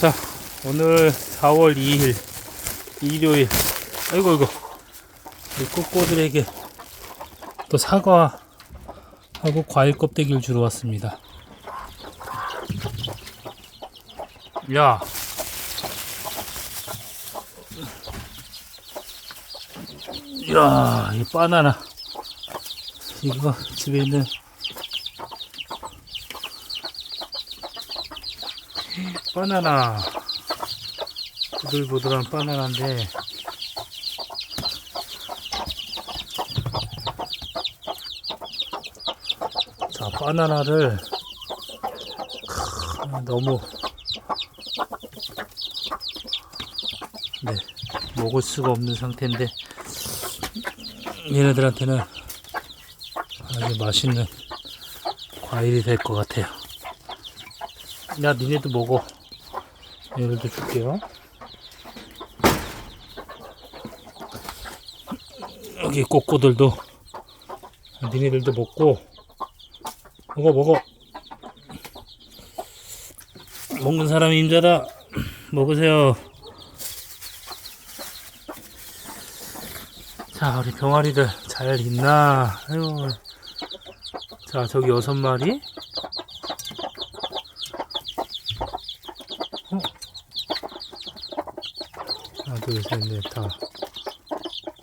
자, 오늘 4월 2일, 일요일. 아이고, 아이고. 이 꼬꼬들에게 또 사과하고 과일 껍데기를 주러 왔습니다. 야. 이야, 이 바나나. 이거 집에 있는 바나나. 부들부들한 바나나인데. 자 바나나를 크, 너무 네 먹을 수가 없는 상태인데 얘네들한테는 아주 맛있는 과일이 될 것 같아요. 야 니네도 먹어 얘들도 줄게요. 여기 꼬꼬들도 니네들도 먹고. 먹어 먹어. 먹는 사람이 임자다. 먹으세요. 자 우리 병아리들 잘 있나? 아유. 자 저기 여섯 마리 어? 하나 둘 셋 넷다.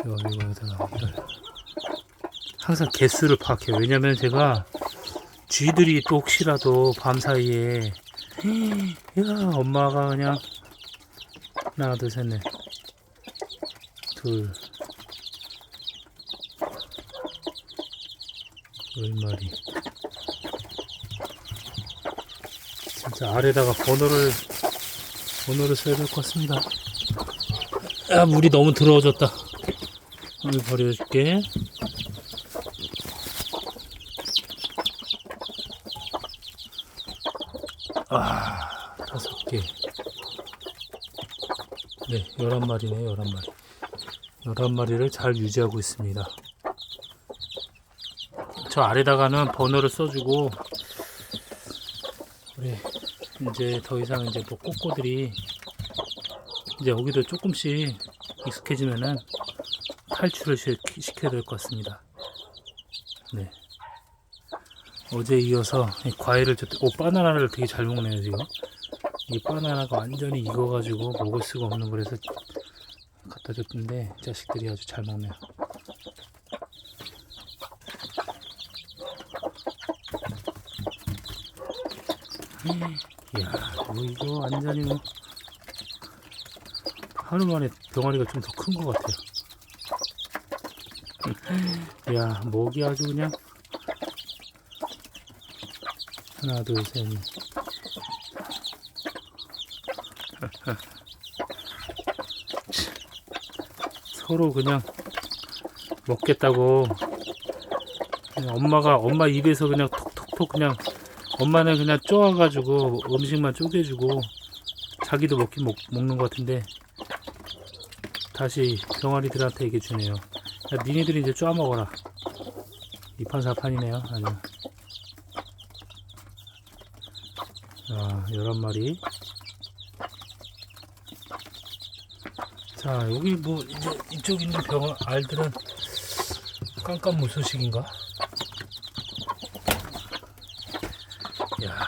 이거 이거 여덟 아홉 항상 개수를 파악해요. 왜냐면 제가 쥐들이 또 혹시라도 밤 사이에 야 엄마가 그냥 하나 둘 셋 넷. 둘. 열마리. 진짜 아래다가 번호를 번호를 써야 될 것 같습니다. 야 물이 너무 더러워졌다. 물 버려줄게. 아, 다섯 개. 네, 열한 마리네, 열한 마리. 열한 마리를 잘 유지하고 있습니다. 저 아래다가는 번호를 써주고, 우리 이제 더 이상 이제 뭐 꼬꼬들이 이제 여기도 조금씩 익숙해지면은 탈출을 시- 시켜야 될 것 같습니다. 네. 어제 이어서 이 과일을 줬, 오 바나나를 되게 잘 먹네요 지금. 이 바나나가 완전히 익어가지고 먹을 수가 없는 거라서 갖다 줬는데 자식들이 아주 잘 먹네요. 이야, 뭐 이거 완전히 뭐 하루 만에 병아리가 좀 더 큰 것 같아요. 야, 목이 아주 그냥 하나, 둘, 셋. 넷. 서로 그냥 먹겠다고 그냥 엄마가 엄마 입에서 그냥 톡톡톡 그냥 엄마는 그냥 쪼아가지고 음식만 쪼개주고 자기도 먹긴 먹, 먹는 것 같은데 다시 병아리들한테 얘기 주네요. 야, 니네들이 이제 쪼아 먹어라. 이판사판이네요. 아니요. 자, 11마리. 자, 여기 뭐, 이제 이쪽 있는 병, 알들은 깜깜 무소식인가? 야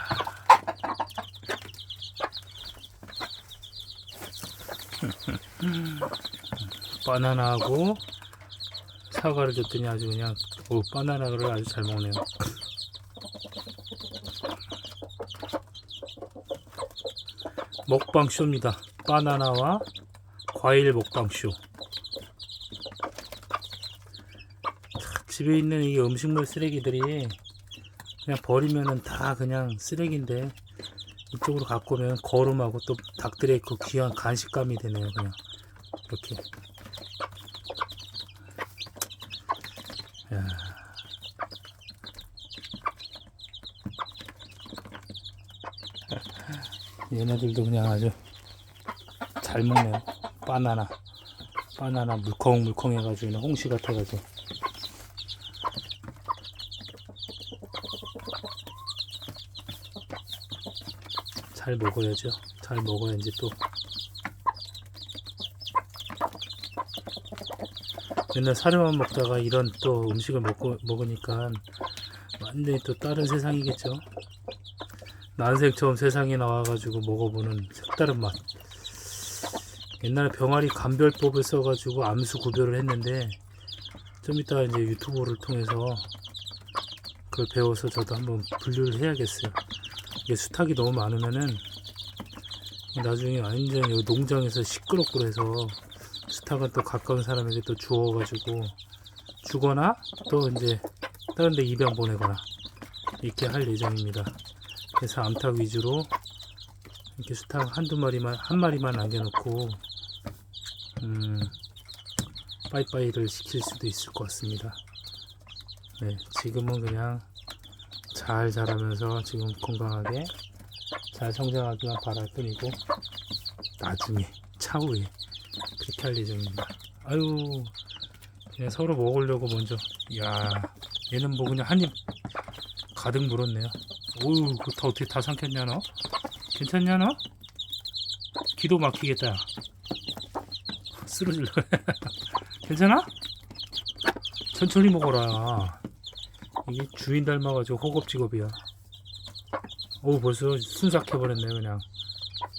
바나나하고 사과를 줬더니 아주 그냥, 오, 바나나를 아주 잘 먹네요. 먹방 쇼입니다. 바나나와 과일 먹방 쇼. 참, 집에 있는 이 음식물 쓰레기들이 그냥 버리면은 다 그냥 쓰레기인데 이쪽으로 갖고 오면 거름하고 또 닭들의 그 귀한 간식감이 되네요. 그냥 이렇게. 얘네들도 그냥 아주 잘 먹네요. 바나나. 바나나 물컹물컹 해가지고 홍시 같아가지고. 잘잘 먹어야죠. 잘 먹어야 이제 또 맨날 사료만 먹다가 이런 또 음식을 먹고 먹으니까 완전히 또 다른 세상이겠죠. 난생 처음 세상에 나와가지고 먹어보는 색다른 맛. 옛날에 병아리 감별법을 써가지고 암수 구별을 했는데 좀 이따 이제 유튜브를 통해서 그걸 배워서 저도 한번 분류를 해야겠어요. 이게 수탉이 너무 많으면은 나중에 완전 여기 농장에서 시끄럽고 그래서 수탉은 또 가까운 사람에게 또 주워가지고 주거나 또 이제 다른 데 입양 보내거나 이렇게 할 예정입니다. 그래서 암탉 위주로 이렇게 수탉 한두 마리만 한 마리만 남겨놓고 음 빠이빠이를 시킬 수도 있을 것 같습니다. 네, 지금은 그냥 잘 자라면서 지금 건강하게 잘 성장하기만 바랄 뿐이고 나중에 차후에 그렇게 할 예정입니다. 아유 그냥 서로 먹으려고 먼저 야 얘는 뭐 그냥 한 입 가득 물었네요. 오우 그거 다 어떻게 다 삼켰냐 너? 괜찮냐 너? 기도 막히겠다. 야. 쓰러질러. 괜찮아? 천천히 먹어라. 이게 주인 닮아가지고 호겁지겁이야. 오 벌써 순삭해버렸네 그냥.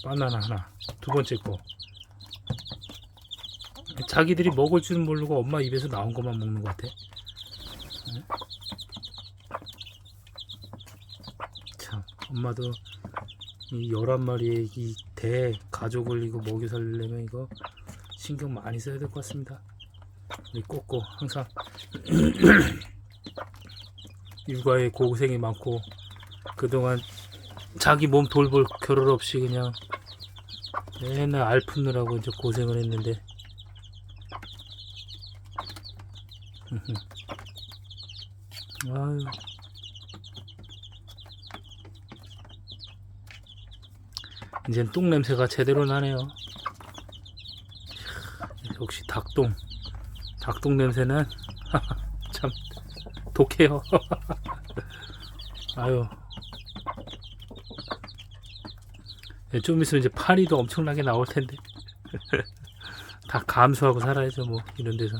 바나나 하나. 두 번째 거. 자기들이 먹을 줄은 모르고 엄마 입에서 나온 것만 먹는 것 같아. 응? 참, 엄마도 이 열한 마리의 이 대 가족을 이거 먹여 살리려면 이거 신경 많이 써야 될 것 같습니다. 우리 꼬꼬 항상 육아에 고생이 많고 그동안 자기 몸 돌볼 겨를 없이 그냥 맨날 알 푸느라고 이제 고생을 했는데 아유 이젠 똥 냄새가 제대로 나네요. 역시 닭똥. 닭똥 냄새는 참 독해요. 아유. 예, 좀 있으면 이제 파리도 엄청나게 나올 텐데. 다 감수하고 살아야죠, 뭐, 이런 데서.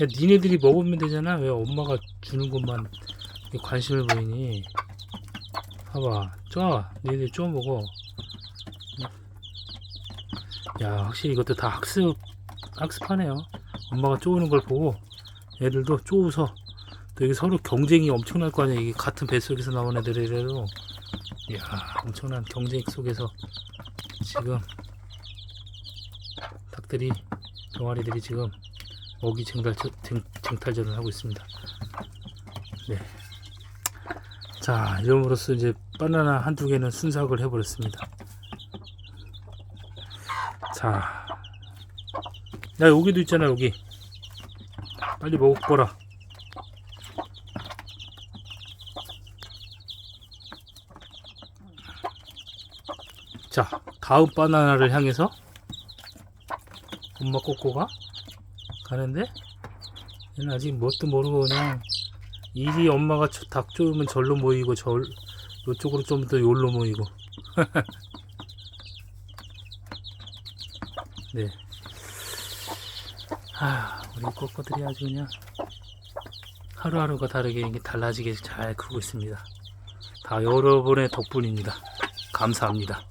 야, 니네들이 먹으면 되잖아. 왜 엄마가 주는 것만 관심을 보이니? 봐봐. 쪼아. 니네들 쪼 먹어. 야, 확실히 이것도 다 학습, 학습하네요. 엄마가 쪼우는 걸 보고 애들도 쪼우서 또 이게 서로 경쟁이 엄청날 거 아니야. 이게 같은 뱃속에서 나온 애들이라도. 이야, 엄청난 경쟁 속에서 지금 닭들이, 병아리들이 지금 먹이 쟁탈, 쟁, 쟁탈전을 하고 있습니다. 네. 자, 이름으로써 이제 바나나 한두 개는 순삭을 해버렸습니다. 자. 야, 여기도 있잖아, 여기. 빨리 먹어보라. 자, 다음 바나나를 향해서 엄마 꼬꼬가 가는데 얘는 아직 뭣도 모르고 그냥 이리 엄마가 저- 닭 쪼으면 절로 모이고 절 이쪽으로 좀 더 요로 모이고 네. 아, 우리 꼬꼬들이 아주 그냥 하루하루가 다르게 이게 달라지게 잘 크고 있습니다. 다 여러분의 덕분입니다. 감사합니다.